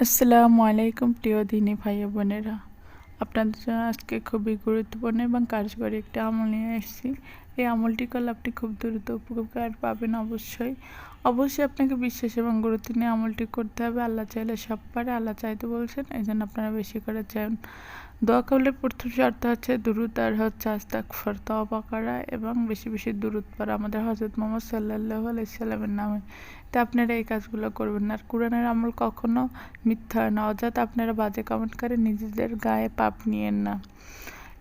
আসসালামু আলাইকুম প্রিয় দিনী ভাই বোনেরা। আপনাদের জন্য আজকে খুবই গুরুত্বপূর্ণ এবং কার্যকরী একটি আমল নিয়ে এসেছি। এই আমলটি করলে আপনি খুব দ্রুত উপকার পাবেন অবশ্যই। অবশ্যই আপনাকে বিশ্বাস এবং গুরুত্ব নিয়ে আমলটি করতে হবে। আল্লাহ চাইলে সব পারে, আল্লাহ চাইতে বলছেন এই জন্য আপনারা বেশি করে চান দোয়া কবলের প্রথম শর্ত হচ্ছে দুরুদ আর হচ্ছে আস্তাকফর তওবা করা এবং বেশি বেশি দুরুদ পড়া। আমাদের হজরত মোহাম্মদ সাল্লাহ আলাইসাল্লামের নামে। তা আপনারা এই কাজগুলো করবেন আর কোরআনের আমল কখনো মিথ্যা হয় না, অযথা আপনারা বাজে কমেন্ট করে নিজেদের গায়ে পাপ নিয়েন না।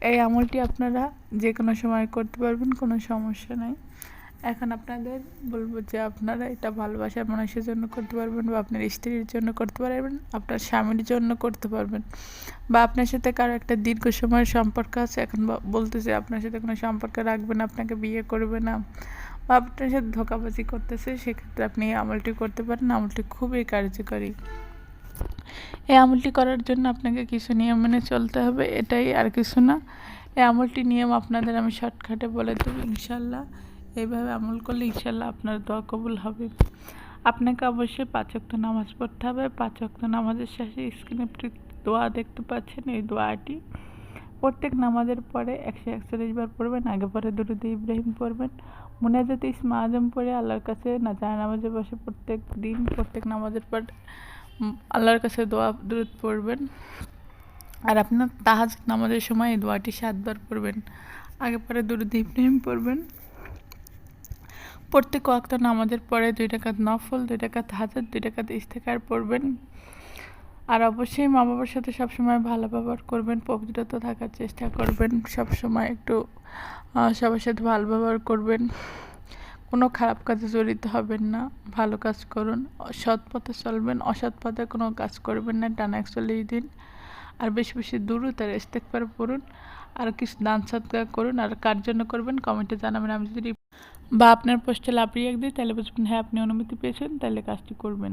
এই আমলটি আপনারা যে কোনো সময় করতে পারবেন, কোনো সমস্যা নাই। এখন আপনাদের বলব যে আপনারা এটা ভালোবাসার মানুষের জন্য করতে পারবেন বা আপনার স্ত্রীর জন্য করতে পারবেন, আপনার স্বামীর জন্য করতে পারবেন। বা আপনার সাথে কারও একটা দীর্ঘ সময়ের সম্পর্ক আছে, এখন বলতেছে আপনার সাথে কোনো সম্পর্ক রাখবে না আপনাকে বিয়ে করবে না বা আপনার সাথে ধোকাবাজি করতেছে, সেক্ষেত্রে আপনি আমলটি করতে পারেন। আমলটি খুবই কার্যকরী। এই আমলটি করার জন্য আপনাকে কিছু নিয়ম মেনে চলতে হবে, এটাই আর কিছু না। এই আমলটি নিয়ম আপনাদের আমি শর্টকাটে বলে দেবো ইনশাল্লাহ এইভাবে আমল করলে ইনশাল্লাহ আপনার দোয়া কবুল হবে। আপনাকে অবশ্যই পাঁচ অক্ত নামাজ পড়তে হবে। পাঁচ অক্ত নামাজের শেষে স্ক্রিনে দোয়া দেখতে পাচ্ছেন, এই দোয়াটি। প্রত্যেক নামাজের পরে একশো একচল্লিশ বার পড়বেন, আগে পরে দুরুদ ইব্রাহিম পড়বেন। মনে মুনাজাত ইসমা আজম পড়ে, আল্লাহর কাছে না নামাজে বসে প্রত্যেক দিন, প্রত্যেক নামাজের পর আল্লাহর কাছে দোয়া দূরত পড়বেন। আর আপনার তাহাজ নামাজের সময় এই দোয়াটি সাতবার পড়বেন। আগে পরে দুরুদ ইব্রাহিম পড়বেন। প্রত্যেক ওয়াক্ত নামাজের পরে দুই টাকাত নফল, দুই টাকাত হাজার দুই টাকাত ইস্তেকার পড়বেন। আর অবশ্যই মা বাবার সাথে সবসময় ভালো ব্যবহার করবেন, পবিত্রতা থাকার চেষ্টা করবেন, সবসময় একটু সবার সাথে ভালো ব্যবহার করবেন। কোনো খারাপ কাজে জড়িত হবেন না, ভালো কাজ করুন, সৎ পথে চলবেন, অসৎ পথে কোনো কাজ করবেন না, টানা একচল্লিশ দিন, আর বেশি বেশি দূরও তার ইস্তেকবার পড়ুন, আর কিছু দান সৎকার করুন, আর কার জন্য করবেন কমেন্টে জানাবেন, আমি যদি বা আপনার পোস্টে লাভ রিয়াক দিই, তাহলে বুঝবেন হ্যাঁ আপনি অনুমতি পেয়েছেন, তাহলে কাজটি করবেন।